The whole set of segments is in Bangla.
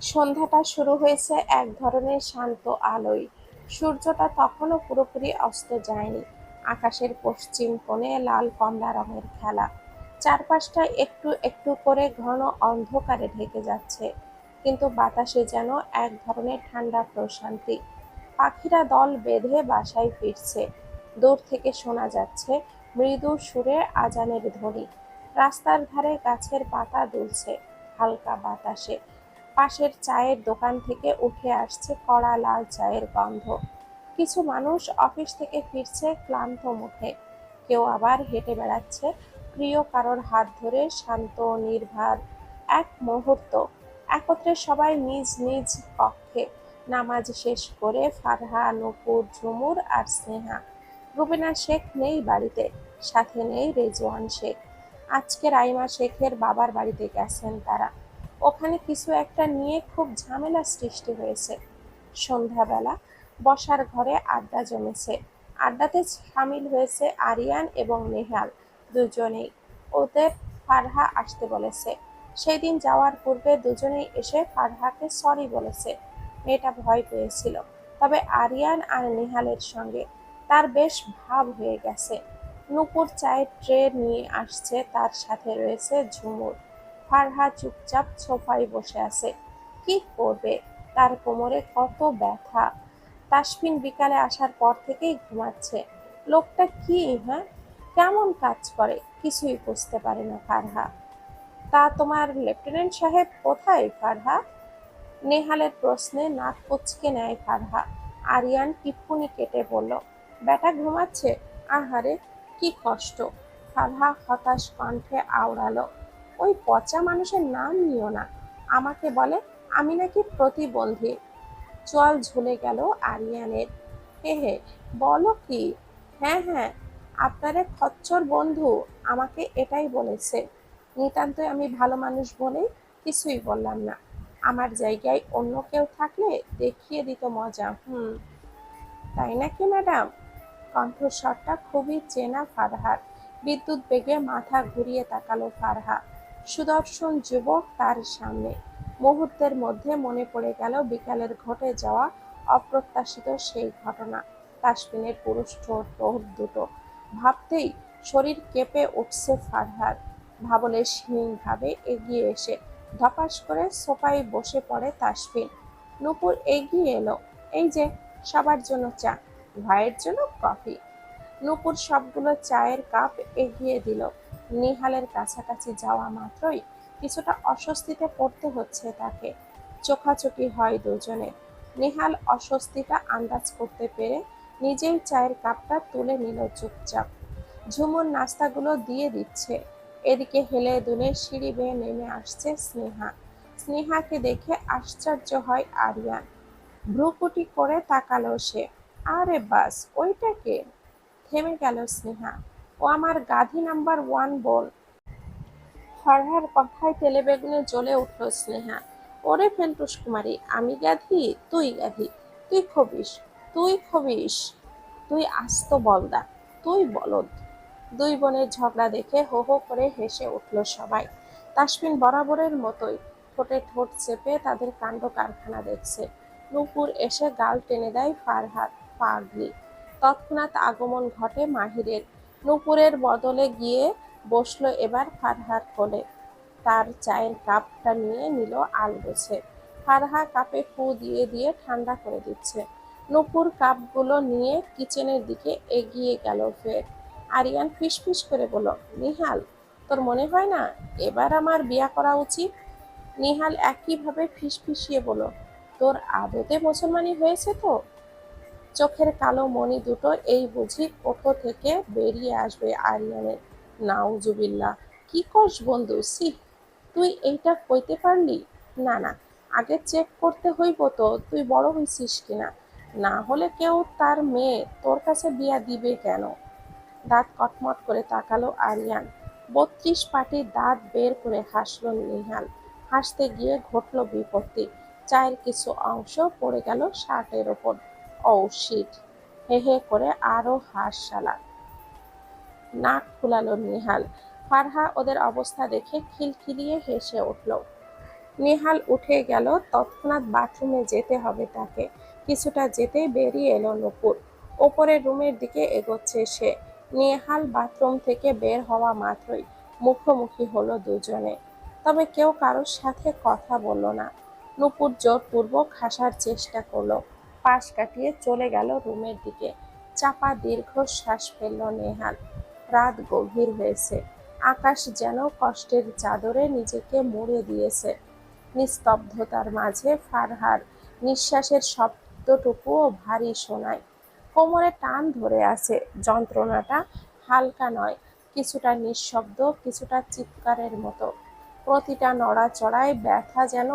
সন্ধ্যাটা শুরু হয়েছে এক ধরনের শান্ত আলোয়। সূর্যটা তখনও পুরোপুরি অস্ত যায়নি। আকাশের পশ্চিম কোণে লাল কমলা রঙের খেলা। চারপাশটা একটু একটু করে ঘন অন্ধকারে ঢেকে যাচ্ছে। কিন্তু বাতাসে যেন এক ধরনের ঠান্ডা প্রশান্তি। পাখিরা দল বেঁধে বাসায় ফিরছে। দূর থেকে শোনা যাচ্ছে মৃদু সুরে আজানের ধ্বনি। রাস্তার ধারে গাছের পাতা দুলছে হালকা বাতাসে। পাশের চায়ের দোকান থেকে উঠে আসছে কড়া লাল চায়ের গন্ধ। কিছু মানুষ অফিস থেকে ফিরছে ক্লান্ত মুখে। কেউ আবার হেঁটে বেড়াচ্ছে। প্রিয় কারোর হাত ধরে শান্ত, নির্ভার এক মুহূর্ত। একত্রে সবাই নিজ নিজ কক্ষে। নামাজ শেষ করে ফারহা, নূপুর, ঝুমুর আর স্নেহা। রুবিনা শেখ নেই বাড়িতে, সাথে নেই রেজওয়ান শেখ। আজকে রাইমা শেখের বাবার বাড়িতে গেছেন তারা। ওখানে কিছু একটা নিয়ে খুব ঝামেলা সৃষ্টি হয়েছে। সন্ধ্যাবেলা বসার ঘরে আড্ডা জমেছে। আড্ডাতে সামিল হয়েছে আরিয়ান এবং নেহাল, দুজনেই। ওদের ফারহা আসতে বলেছে। সেই দিন যাওয়ার পূর্বে দুজনেই এসে ফারহাকে সরি বলেছে। মেয়েটা ভয় পেয়েছিল। তবে আরিয়ান আর নেহালের সঙ্গে তার বেশ ভাব হয়ে গেছে। নূপুর চায়ের ট্রে নিয়ে আসছে, তার সাথে রয়েছে ঝুমুর। ফারহা চুপচাপ সোফায় বসে আছে। কি করবে? তার কোমরে কত ব্যথা। তাসফিন বিকালে আসার পর থেকেই ঘুমাচ্ছে। লোকটা কি হ্যাঁ? কেমন কাজ করে? কিছুই বুঝতে পারে না ফারহা তা তোমার লেফটেন্যান্ট সাহেব কোথায় ফারহা নেহালের প্রশ্নে নাক কুচকে নেয় ফারহা আরিয়ান টিপ্পুনি কেটে বলল, বেটা ঘুমাচ্ছে? আহারে, কি কষ্ট। ফারহা হতাশ কণ্ঠে আওড়ালো ওই পচা মানুষের নাম নিও না। আমাকে বলে, আমি নাকি প্রতিবন্ধী। চল ঝুলে গেল আরিয়ানের। হে হে, বলো কি? হ্যাঁ হ্যাঁ আপনারে খচ্চর বন্ধু, আমাকে এটাই বলেছে। নিতান্তই আমি ভালো মানুষ বলেই কিছুই বললাম না। আমার জায়গায় অন্য কেউ থাকলে দেখিয়ে দিত মজা, হুম। তাই নাকি, ম্যাডাম? কণ্ঠস্বরটা খুবই চেনা ফারহার। বিদ্যুৎ বেগে মাথা ঘুরিয়ে তাকালো ফারহা। সুদর্শন যুবক তার সামনে। মুহূর্তের মধ্যে মনে পড়ে গেল বিকালের ঘটে যাওয়া অপ্রত্যাশিত সেই ঘটনা। তাসমিনের পুরুষ ঠোঁট দুটো। ভাবতেই শরীর কেঁপে উঠছে ফারহার। ভাবলে ভাবে এগিয়ে এসে ধপাস করে সোফায় বসে পড়ে তাসফিন নুপুর এগিয়ে এলো। এই যে, সবার জন্য চা, ভাইয়ের জন্য কফি। নুপুর সবগুলো চায়ের কাপ এগিয়ে দিল। নিহালের কাছাকাছি যাওয়া মাত্রই কিছুটা অস্বস্তিতে পড়তে হচ্ছে তাকে। চোখাচোখি হয় দুজনে। নিহাল অস্বস্তিটা আন্দাজ করতে পেরে নিজেই চায়ের কাপটা তুলে নিল চুপচাপ। ঝুমুর নাস্তাগুলো দিয়ে দিচ্ছে। এদিকে হেলে দুলে সিঁড়ি বেয়ে নেমে আসছে স্নেহা। স্নেহাকে দেখে আশ্চর্য হয় আরিয়ান। ভ্রুকুটি করে তাকালো সে। আরে বাস ওইটাকে থেমে গেল স্নেহা। ও আমার গাধি নাম্বার ওয়ান বোন। ফরহার কথায় তেলে বেগুনে জ্বলে উঠল স্নেহা। ওরে ফেন্টুস কুমারী, আমি গাধি, তুই গাধি, তুই খবিস তুই খবিস তুই আস্ত বলদা, তুই বলদ। দুই বোনের ঝগড়া দেখে হো হো করে হেসে উঠল সবাই। তাসমিন বরাবরের মতোই ঠোঁটে ঠোঁট চেপে তাদের কাণ্ড কারখানা দেখছে। নূপুর এসে গাল টেনে দেয় ফারহাদ পাগলি। তৎক্ষণাৎ আগমন ঘটে মাহিরের। নূপুরের বদলে গিয়ে বসল এবার ফারহার কোলে। তার চায়ের কাপটা নিয়ে নিল আল আলগোছে ফারহা কাপে ফু দিয়ে দিয়ে ঠান্ডা করে দিচ্ছে। নূপুর কাপগুলো নিয়ে কিচেনের দিকে এগিয়ে গেল ফের। আরিয়ান ফিসফিস করে বলল, নিহাল, তোর মনে হয় না এবার আমার বিয়া করা উচিত? নিহাল একইভাবে ফিসফিসিয়ে বলল, তোর আদতে মুসলমানি হয়েছে তো? চোখের কালো মণি দুটো এই বুঝি কোঠো থেকে বেরিয়ে আসবে আরিয়ানের? নাউজুবিল্লা কি করস বন্ধু সি তুই এইটা কইতে পারলি? না না, আগে চেক করতে হইব তো, তুই বড় হইছিস কিনা? না হলে কেউ তার মেয়ে তোর কাছে বিয়া দিবে কেন? দাঁত কটমট করে তাকালো আরিয়ান। বত্রিশ পাটির দাঁত বের করে হাসল নিহাল। হাসতে গিয়ে ঘটল বিপত্তি। চায়ের কিছু অংশ পড়ে গেল শার্টের ওপর। ও হে হে করে আরও হাস শালা নাক ফুলালো নিহাল। ফারহা ওদের অবস্থা দেখে খিলখিলিয়ে হেসে উঠল। নিহাল উঠে গেল, তৎক্ষণাৎ বাথরুমে যেতে হবে তাকে। কিছুটা যেতেই বেরিয়ে এলো নূপুর। ওপরের রুমের দিকে এগোচ্ছে সে। নিহাল বাথরুম থেকে বের হওয়া মাত্রই মুখোমুখি হলো দুজনে। তবে কেউ কারোর সাথে কথা বলল না। নূপুর জোরপূর্বক হাসার চেষ্টা করল। পাশ কাটিয়ে চলে গেল রুমের দিকে। চাপা দীর্ঘশ্বাস ফেলল নেহাল। রাত গভীর হয়েছে। আকাশ যেন কষ্টের চাদরে নিজেকে মুড়ে দিয়েছে। নিস্তব্ধতার মাঝে ফারহার নিঃশ্বাসের শব্দটুকুও ভারী শোনায়। কোমরে টান ধরে আছে। যন্ত্রণাটা হালকা নয়। কিছুটা নিঃশব্দ, কিছুটা চিৎকারের মতো। প্রতিটা নড়াচড়ায় ব্যথা যেন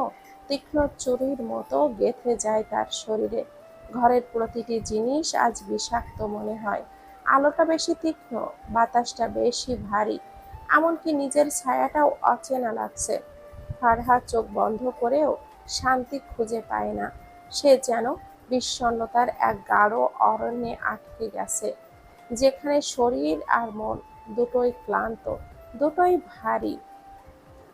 তীক্ষ্ণ চুরির মতো গেঁথে যায় তার শরীরে। ঘরের প্রতিটি জিনিস আজ বিষাক্ত মনে হয়। আলোটা বেশি তীক্ষ্ণ, বাতাসটা বেশি ভারী, এমনকি নিজের ছায়াটাও অচেনা লাগছে। ফারহা চোখ বন্ধ করেও শান্তি খুঁজে পায় না। সে যেন বিষণ্ণতার এক গাঢ় অরণ্যে আটকে গেছে, যেখানে শরীর আর মন দুটোই ক্লান্ত, দুটোই ভারী।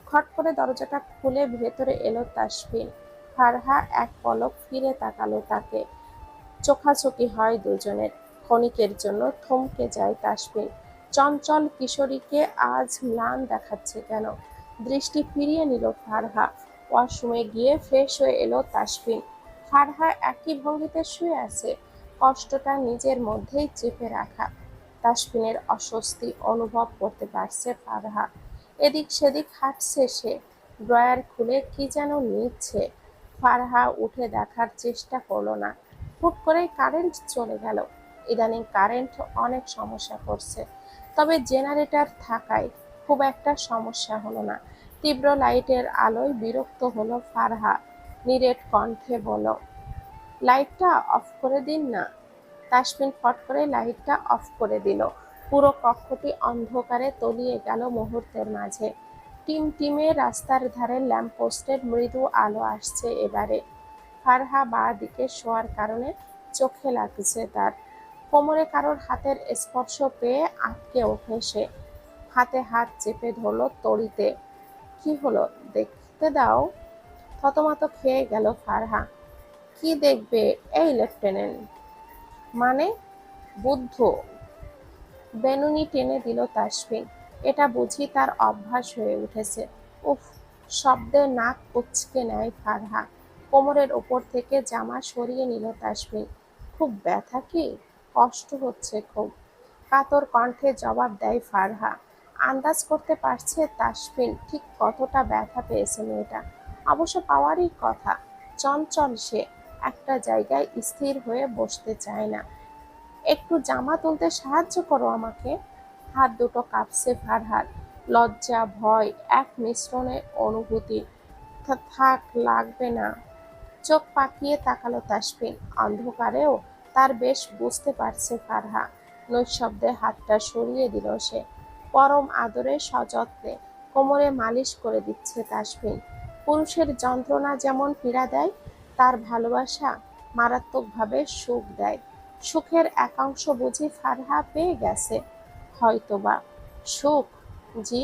খট করে দরজাটা খুলে ভেতরে এলো তাসফিন। ফারহা এক পলক ফিরে তাকালো তাকে। চোখাচোখি হয় দুজনের। ক্ষণিকের জন্য থমকে যায় তাসফিন চঞ্চল কিশোরীকে আজ ম্লান দেখাচ্ছে কেন? দৃষ্টি ফিরিয়ে নিল ফারহা। ওয়াশরুমে গিয়ে ফ্রেশ হয়ে এলো তাসফিন। ফারহা একই ভঙ্গিতে শুয়ে আছে। কষ্টটা নিজের মধ্যেই চেপে রাখা। তাসফিনের অস্বস্তি অনুভব করতে পারছে ফারহা। এদিক সেদিক হাঁটছে সে। ড্রয়ার খুলে কি যেন নিচ্ছে। ফারহা উঠে দেখার চেষ্টা করল না। হুট করে কারেন্ট চলে গেল। ইদানিং কারেন্ট অনেক সমস্যা করছে। তবে জেনারেটর থাকায় খুব একটা সমস্যা হলো না। তীব্র লাইটের আলোয় বিরক্ত হলো ফারহা নিরেট কণ্ঠে বলো লাইটটা অফ করে দিন না। তাসমিন ফট করে লাইটটা অফ করে দিল। পুরো কক্ষটি অন্ধকারে তলিয়ে গেল মুহূর্তের মাঝে। টিম টিমে রাস্তার ধারে ল্যাম্পপোস্টের মৃদু আলো আসছে এবারে। ফারহা বা দিকে শোয়ার কারণে চোখে লাগছে তার। কোমরে কারোর হাতের স্পর্শ পেয়ে আটকে ওঠে সে। হাতে হাত চেপে ধরলো তড়িতে। কি হলো? দেখতে দাও। থতমত খেয়ে গেল ফারহা। কি দেখবে? এই লেফটেন্যান্ট। মানে? বুদ্ধ। বেনুনি টেনে দিল তাসফিন। এটা বুঝি তার অভ্যাস হয়ে উঠেছে। উফ, শব্দে নাক কুচকে নেয় ফারহা। কোমরের ওপর থেকে জামা সরিয়ে নিল তাসফিন খুব ব্যথা কি? কষ্ট হচ্ছে খুব। কাতর কণ্ঠে জবাব দেয় ফারহা। আন্দাজ করতে পারছে তাসমিন ঠিক কতটা ব্যথা পেয়েছে মেয়েটা। অবশ্য পাওয়ারই কথা। চঞ্চল সে একটা জায়গায় স্থির হয়ে বসতে চায় না। একটু জামা তুলতে সাহায্য করো আমাকে। হাত দুটো কাঁপছে ফারহার। লজ্জা, ভয়, এক মিশ্রণে অনুভূতি। থাক, লাগবে না। চোখ পাকিয়ে তাকালো তাসফিন অন্ধকারেও তার বেশ বুঝতে পারছে ফারহা। নৈশব্দে হাতটা সরিয়ে দিল সে। পরম আদরে সযত্নে কোমরে মালিশ করে দিচ্ছে তাসফিন পুরুষের যন্ত্রণা যেমন পীড়া দেয়, তার ভালোবাসা মারাত্মকভাবে সুখ দেয়। সুখের একাংশ বুঝি ফারহা পেয়ে গেছে। হয়তোবা। সুখ? জি।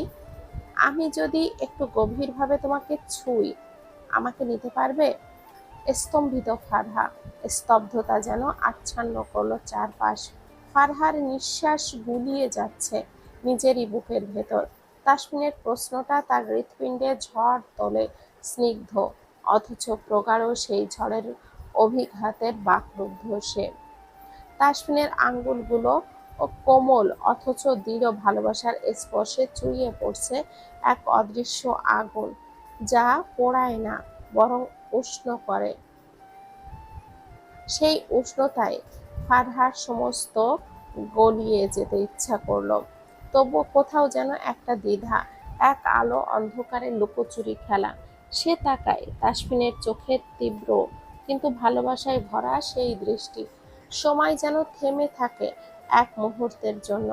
আমি যদি একটু গভীরভাবে তোমাকে ছুঁই, আমাকে নিতে পারবে? স্তম্ভিত ফারহা। স্তব্ধতা যেন আচ্ছন্ন করল চারপাশ। ফারহার নিঃশ্বাস গুলিয়ে যাচ্ছে নিজেরই বুকের ভেতর। তাসমিনের প্রশ্নটা তার হৃৎপিণ্ডে ঝড় তোলে, স্নিগ্ধ। অথচ প্রগাঢ় সেই ঝড়ের অভিঘাতের বাকরুদ্ধ সে। তাসমিনের আঙ্গুলগুলো ও কোমল, অথচ দৃঢ় ভালোবাসার স্পর্শে চুইয়ে পড়ছে এক অদৃশ্য আগুন, যা পোড়ায় না, বরং উষ্ণ করে। সেই উষ্ণতায় ফারহার সমস্ত গলিয়ে যেতে ইচ্ছা করল। তবুও কোথাও যেন একটা দ্বিধা, এক আলো অন্ধকারে লুকোচুরি খেলা। সে তাকায় তাসমিনের চোখের তীব্র, কিন্তু ভালোবাসায় ভরা সেই দৃষ্টি। সময় যেন থেমে থাকে এক মুহূর্তের জন্য।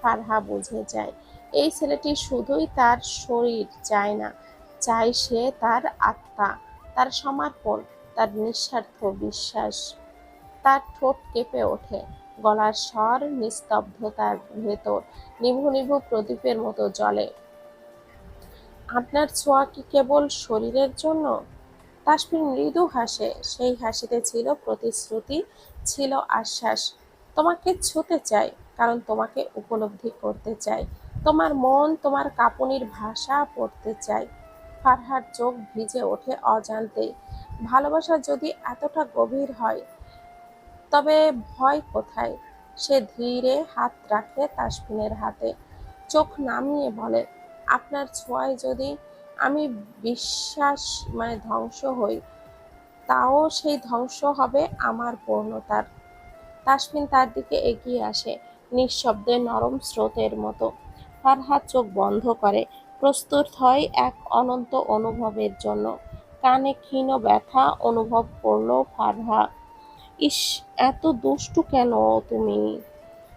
ফারহা বুঝে যায়, এই ছেলেটি শুধুই তার শরীর চায় না চাই সে তার আত্মা। তার সমর্পণ, তার নিঃস্বার্থ বিশ্বাস, তার ঠোঁট কেঁপে ওঠে। গলার স্বর নিস্তব্ধতার ভেতর নিভু নিভু প্রদীপের মতো জলে আপনার ছোঁয়া কি কেবল শরীরের জন্য? তাসফিন মৃদু হাসে। সেই হাসিতে ছিল প্রতিশ্রুতি, ছিল আশ্বাস। তোমাকে ছুতে চাই, কারণ তোমাকে উপলব্ধি করতে চাই। তোমার মন, তোমার কাঁপুনির ভাষা পড়তে চাই। ফারহার চোখ ভিজে ওঠে অজান্তেই। ভালোবাসা যদি এতটা গভীর হয়, তবে ভয় কোথায়? সে ধীরে হাত রাখে তাসফিনের হাতে। চোখ নামিয়ে বলে, আপনার ছোঁয়ায় যদি আমি বিশ্বাস মানে ধ্বংস হই, তাও সেই ধ্বংস হবে আমার পূর্ণতার। তাসমিন তার দিকে এগিয়ে আসে নিঃশব্দে নরম স্রোতের মতো। ফারহাদ চোখ বন্ধ করে প্রস্তুত হয় এক অনন্ত অনুভবের জন্য। কানে ক্ষীণ ব্যথা অনুভব করল ফারহা। ইস, এত দুষ্টু কেন তুমি?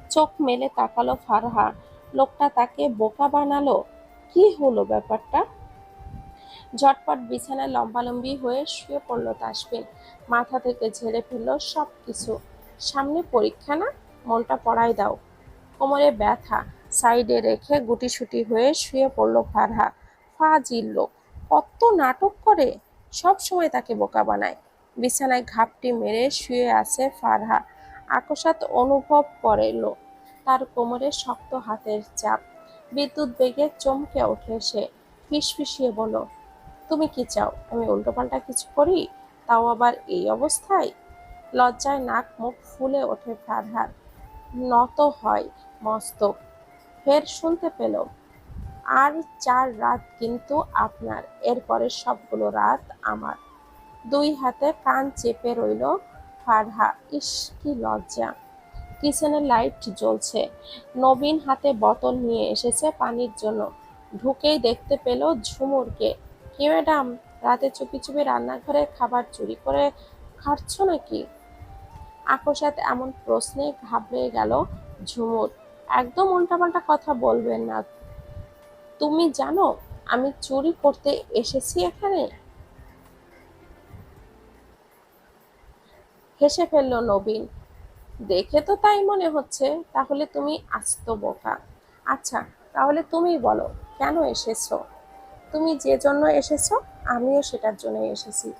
চোখ মেলে তাকালো ফারহা। লোকটা তাকে বোকা বানালো? কি হলো ব্যাপারটা? ঝটপট বিছানায় লম্বালম্বি হয়ে শুয়ে পড়ল তাসফিন মাথা থেকে ঝেড়ে ফেলল সব কিছু সামনে পরীক্ষা না? মনটা পড়াই দাও। কোমরে ব্যথা। সাইডে রেখে গুটি গুটিসুটি হয়ে শুয়ে পড়ল ফারহা ফাজিল লোক, কত নাটক করে। সব সময় তাকে বোকা বানায়। বিছানায় ঘাপটি মেরে শুয়ে আছে ফারহা আকস্মাত অনুভব করল তার কোমরে শক্ত হাতের চাপ। বিদ্যুৎ বেগে চমকে ওঠে সে। ফিসফিসিয়ে বলল, তুমি কি চাও? আমি উল্টোপাল্টা কিছু করি? তাও আবার এই অবস্থায়? লজ্জায় নাক মুখ ফুলে ওঠে ফারহার নত হয়, মস্তক। ফের শুনতে পেল, আর চার রাত কিন্তু আপনার এরপরে সবগুলো রাত আমার। দুই হাতে কান চেপে রইল ফারহা। ইস, কি লজ্জা। কিচেনের লাইট জ্বলছে। নবীন হাতে বোতল নিয়ে এসেছে পানির জন্য। ঢুকেই দেখতে পেল ঝুমুরকে। কি ম্যাডাম, রাতে চুপি চুপি রান্নাঘরে খাবার চুরি করে খাচ্ছ নাকি? আকস্মাত এমন প্রশ্নে ঘাবড়ে গেল ঝুমুর। একদম উল্টাপাল্টা কথা বলবেন না। তুমি জানো আমি চুরি করতে এসেছি এখানে? হেসে ফেলল নবীন। দেখে তো তাই মনে হচ্ছে, তাহলে তুমি আস্ত বোকা। আচ্ছা তাহলে তুমি বলো, কেন এসেছ? তুমি যে জন্য এসেছ, আমিও সেটার জন্য এসেছি।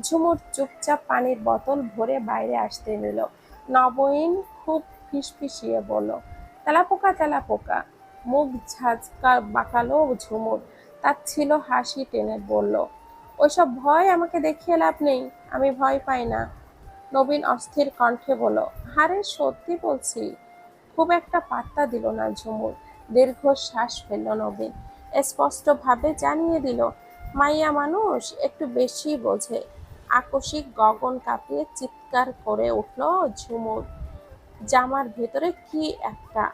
ঝুমুর চুপচাপ পানির বোতল ভরে বাইরে আসতে নিল। নবীন খুব ফিসফিসিয়ে বলল তেলাপোকা তেলাপোকা মুখ ঝাঁঝকা বাঁকালো ঝুমুর। তার ছিল হাসি টেনে বলল, ওইসব ভয় আমাকে দেখিয়ে লাভ নেই, আমি ভয় পাই না। নবীন অস্থির কণ্ঠে বলল, হারে সত্যি বলছি, খুব একটা পাত্তা দিল না ঝুমুর। দীর্ঘ শ্বাস ফেলল নবীন। স্পষ্টভাবে জানিয়ে দিল, মাইয়া মানুষ একটু বেশি বোঝে। আকস্মিক গগন কাঁপিয়ে চিৎকার করে উঠল ঝুমুর। জামার ভেতরে কি একটা